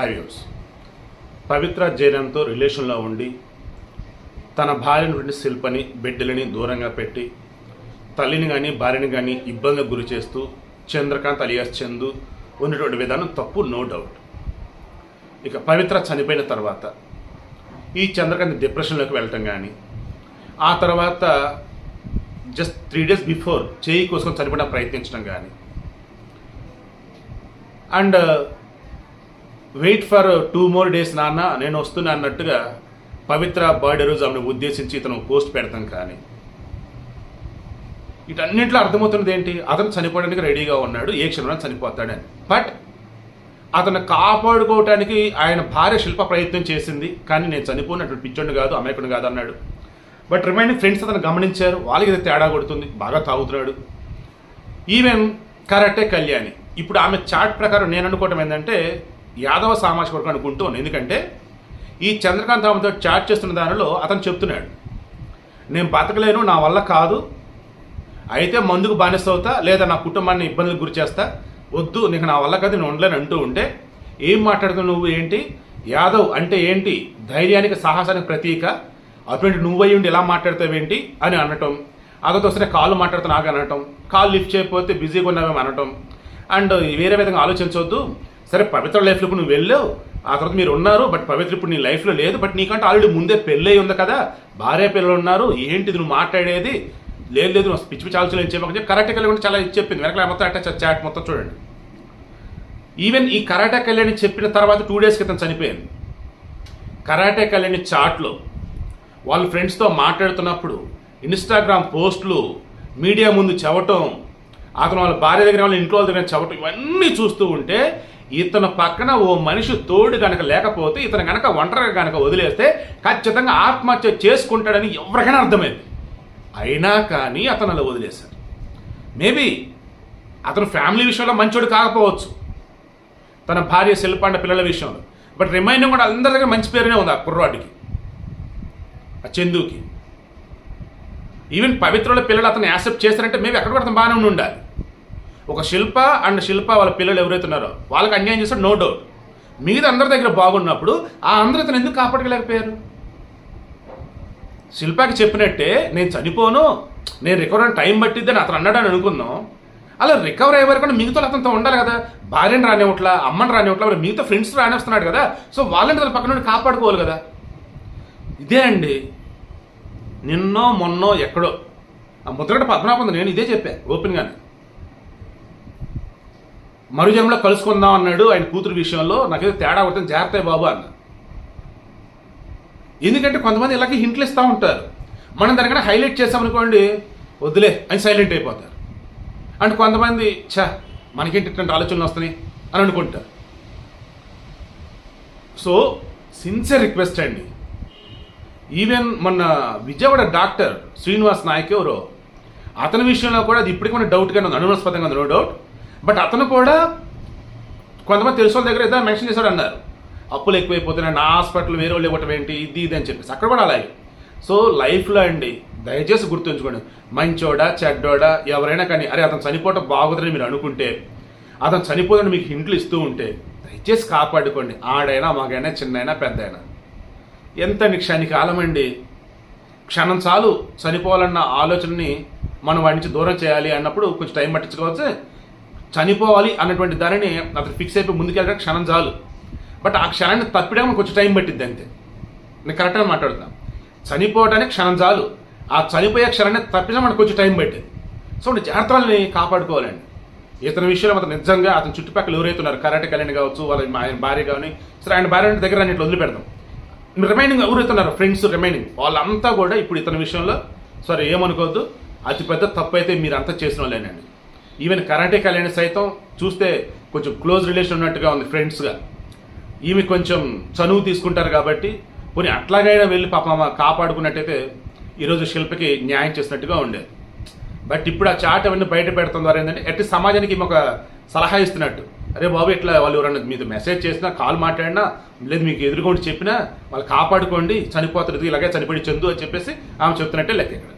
హైవ్యూస్ పవిత్ర జైనంతో రిలేషన్లో ఉండి తన భార్యనుండి శిల్పని బిడ్డలని దూరంగా పెట్టి తల్లిని కానీ భార్యని కానీ ఇబ్బందికి గురి చేస్తూ చంద్రకాంత్ అలియాస్ చందు ఉన్నటువంటి విధానం తప్పు నో డౌట్ ఇక పవిత్ర చనిపోయిన తర్వాత ఈ చంద్రకాంత్ డిప్రెషన్లోకి వెళ్ళటం కానీ ఆ తర్వాత జస్ట్ త్రీ డేస్ బిఫోర్ చేయి కోసం చనిపోయిన ప్రయత్నించడం కానీ and wait for two more days నాన్న. నేను వస్తున్నా అన్నట్టుగా పవిత్ర బర్త్డే రోజు ఆమెను ఉద్దేశించి ఇతను పోస్ట్ పెడతాం కానీ. వీటన్నింటిలో అర్థమవుతున్నది ఏంటి? అతను చనిపోవడానికి రెడీగా ఉన్నాడు ఏ క్షణంలో చనిపోతాడని బట్ అతను కాపాడుకోవటానికి ఆయన భార్య శిల్ప ప్రయత్నం చేసింది కానీ నేను చనిపోయినటువంటి పిచ్చోడు కాదు అమాయకుడిని కాదు అన్నాడు. బట్ రిమైనింగ్ ఫ్రెండ్స్ అతను గమనించారు వాళ్ళకి ఇది తేడా కొడుతుంది బాగా తాగుతున్నాడు. ఈవెన్ కరెక్టే కళ్యాణి. ఇప్పుడు ఆమె చాట్ ప్రకారం నేను అనుకోవటం ఏంటంటే యాదవ సామాజిక వర్గం అనుకుంటూ ఎందుకంటే ఈ చంద్రకాంత్ ఆమెతో చాట్ చేస్తున్న దానిలో అతను చెప్తున్నాడు నేను బతకలేను నా వల్ల కాదు. అయితే మందుకు బానిస అవుతా లేదా నా కుటుంబాన్ని ఇబ్బందులకు గురి చేస్తా. వద్దు నీకు నా వల్ల కాదు నేను ఉండలేను అంటూ ఉంటే ఏం మాట్లాడుతున్నావు నువ్వు ఏంటి? యాదవ్ అంటే ఏంటి? ధైర్యానికి సాహసానికి ప్రతీక. అటువంటి నువ్వై ఉండి ఎలా మాట్లాడతావేంటి అని అనటం. అతను వస్తే కాళ్ళు మాట్లాడుతున్నా అనటం. కాల్ లిఫ్ట్ చేయకపోతే బిజీగా ఉన్నామేమో అనటం. అండ్ వేరే విధంగా ఆలోచించవద్దు సరే పవిత్ర లైఫ్లోకి నువ్వు వెళ్ళావు. ఆ తర్వాత మీరు ఉన్నారు బట్ పవిత్ర ఇప్పుడు నీ లైఫ్లో లేదు. బట్ నీకంటే ఆల్రెడీ ముందే పెళ్ళై ఉంది కదా. భార్య పిల్లలు ఉన్నారు. ఏంటిది నువ్వు మాట్లాడేది? లేదు లేదు నువ్వు పిచ్చి పిచ్చి ఆలోచనలు ఏం చెప్పక. కరెక్ట్ కళ్యాణ్ చాలా చెప్పింది. వెనకాల మొత్తం అట్ట చాట్ మొత్తం చూడండి. ఈవెన్ ఈ కరాటే కళ్యాణి చెప్పిన తర్వాత టూ డేస్ క్రితం చనిపోయింది. కరాటే కళ్యాణి చాట్లో వాళ్ళ ఫ్రెండ్స్తో మాట్లాడుతున్నప్పుడు ఇన్స్టాగ్రామ్ పోస్టులు మీడియా ముందు చెవటం అతను వాళ్ళ భార్య దగ్గర వాళ్ళ ఇంట్లో దగ్గర చెవటం ఇవన్నీ చూస్తూ ఉంటే ఇతను పక్కన ఓ మనిషి తోడు కనుక లేకపోతే ఇతను కనుక ఒంటరిగా కనుక వదిలేస్తే ఖచ్చితంగా ఆత్మహత్య చేసుకుంటాడని ఎవరికైనా అర్థమైంది. అయినా కానీ అతను అలా వదిలేశాడు. మేబీ అతను ఫ్యామిలీ విషయంలో మంచోడు కాకపోవచ్చు. తన భార్య శిల్పాండ పిల్లల విషయంలో. బట్ రిమైండింగ్ కూడా అందరి దగ్గర మంచి పేరునే ఉంది ఆ కుర్రాడికి. ఆ చందుకి. ఈవెన్ పవిత్రుల పిల్లలు అతను యాక్సెప్ట్ చేశారంటే మేబీ అక్కడ కూడా అతను బాగానే ఉండి ఉండాలి. ఒక శిల్ప అండ్ శిల్ప వాళ్ళ పిల్లలు ఎవరైతే ఉన్నారో వాళ్ళకి అన్యాయం చేస్తాడు నో డౌట్ మిగతా అందరి దగ్గర బాగున్నప్పుడు ఆ అందరూ అతను ఎందుకు కాపాడగలేకపోయారు శిల్పాకి చెప్పినట్టే నేను చనిపోను నేను రికవర్ అని టైం పట్టిద్దని అతను అన్నాడని అనుకుందాం. అలా రికవర్ అయ్యే వరకు మిగతా అతనితో ఉండాలి కదా. భార్యను రానివ్వట్లా అమ్మని రానివ్వట్లా మరి మిగతా ఫ్రెండ్స్ రానిస్తున్నాడు కదా. సో వాళ్ళని తన పక్కన నుండి కాపాడుకోవాలి కదా. ఇదే అండి. నిన్నో మొన్నో ఎక్కడో. ఆ ముద్రగడ పద్మనాభం నేను ఇదే చెప్పా ఓపెన్గానే మరుజన్మలో కలుసుకుందాం అన్నాడు ఆయన కూతురు విషయంలో. నాకేదో తేడా కొడుతుంది జాగ్రత్త బాబు అన్న ఎందుకంటే కొంతమంది ఇలాగే హింట్లు ఇస్తూ ఉంటారు. మనం దానికన్నా హైలైట్ చేసామనుకోండి వద్దులే అని సైలెంట్ అయిపోతారు. అండ్ కొంతమంది ఛా మనకేంటి ఇట్లాంటి ఆలోచనలు వస్తున్నాయి అని అనుకుంటారు. సో సిన్సియర్ రిక్వెస్ట్ అండి. ఈవెన్ మొన్న విజయవాడ డాక్టర్ శ్రీనివాస్ నాయక్ ఎవరో అతని విషయంలో కూడా అది ఇప్పటికీ మన డౌట్గానే ఉంది. అనుమానాస్పదంగా ఉంది నో డౌట్ బట్ అతను కూడా కొంతమంది తెలిసిన వాళ్ళ దగ్గర ఏదో మెన్షన్ చేశాడు అన్నారు. అప్పులు ఎక్కువైపోతున్నాయి నా హాస్పిటల్ వేరే వాళ్ళు ఇవ్వటం ఏంటి? ఇది ఇది అని చెప్పేసి. అక్కడ కూడా అలాగే. సో లైఫ్లో అండి దయచేసి గుర్తుంచుకోండి. మంచోడా చెడ్డోడా ఎవరైనా కానీ అరే అతను చనిపోవటం బాగుందని మీరు అనుకుంటే అతను చనిపోదని మీకు హింట్లు ఇస్తూ ఉంటే దయచేసి కాపాడుకోండి. ఆడైనా మగైనా చిన్నైనా పెద్దైనా. ఎంత క్షణి కాలం అండి. క్షణం చాలు చనిపోవాలన్న ఆలోచనని మనం వాడి నుంచి దూరం చేయాలి అన్నప్పుడు కొంచెం టైం పట్టించుకోవచ్చు. చనిపోవాలి అన్నటువంటి దానిని అతను ఫిక్స్ అయిపోయి ముందుకెళ్ళడానికి క్షణం చాలు. బట్ ఆ క్షణాన్ని తప్పిడానికి కొంచెం టైం పట్టిద్ది అంతే. నేను కరెక్ట్గా మాట్లాడుతాను చనిపోవడానికి క్షణం చాలు. ఆ చనిపోయే క్షణాన్ని తప్పించడం మనకు కొంచెం టైం పట్టింది సో మన జాగ్రత్తల్ని కాపాడుకోవాలండి. ఇతని విషయంలో అతను నిజంగా అతని చుట్టుపక్కల ఎవరైతే ఉన్నారు కరాటే కళ్యాణ్ కావచ్చు వాళ్ళ ఆయన భార్య కానీ సరే ఆయన భార్య దగ్గర అన్నింటి వదిలిపెడదాం. రిమైనింగ్ ఎవరైతే ఉన్నారు ఫ్రెండ్స్ రిమైనింగ్ వాళ్ళంతా కూడా ఇప్పుడు ఇతని విషయంలో సరే ఏమనుకోవద్దు. అతిపెద్ద తప్పు అయితే మీరంతా చేసిన వాళ్ళేనండి. ఈవెన్ కరాటే కళ్యాణి సైతం చూస్తే కొంచెం క్లోజ్ రిలేషన్ ఉన్నట్టుగా ఉంది ఫ్రెండ్స్గా ఈమె కొంచెం చనువు తీసుకుంటారు కాబట్టి పోనీ అట్లాగైనా వెళ్ళి పాప కాపాడుకున్నట్టయితే ఈరోజు శిల్పకి న్యాయం చేసినట్టుగా ఉండేది బట్ ఇప్పుడు ఆ చాట్ అవన్నీ బయట పెడతాం ద్వారా ఏంటంటే ఎట్టి సమాజానికి ఈమె ఒక సలహా ఇస్తున్నట్టు. అరే బాబు ఇట్లా వాళ్ళు ఎవరన్నా మీతో మెసేజ్ చేసినా కాల్ మాట్లాడినా లేదు మీకు ఎదుర్కొని చెప్పినా వాళ్ళు కాపాడుకోండి చనిపోతారు ఇలాగే చనిపోయి చందు అని చెప్పేసి ఆమె చెప్తున్నట్టే లెక్క ఇక్కడ.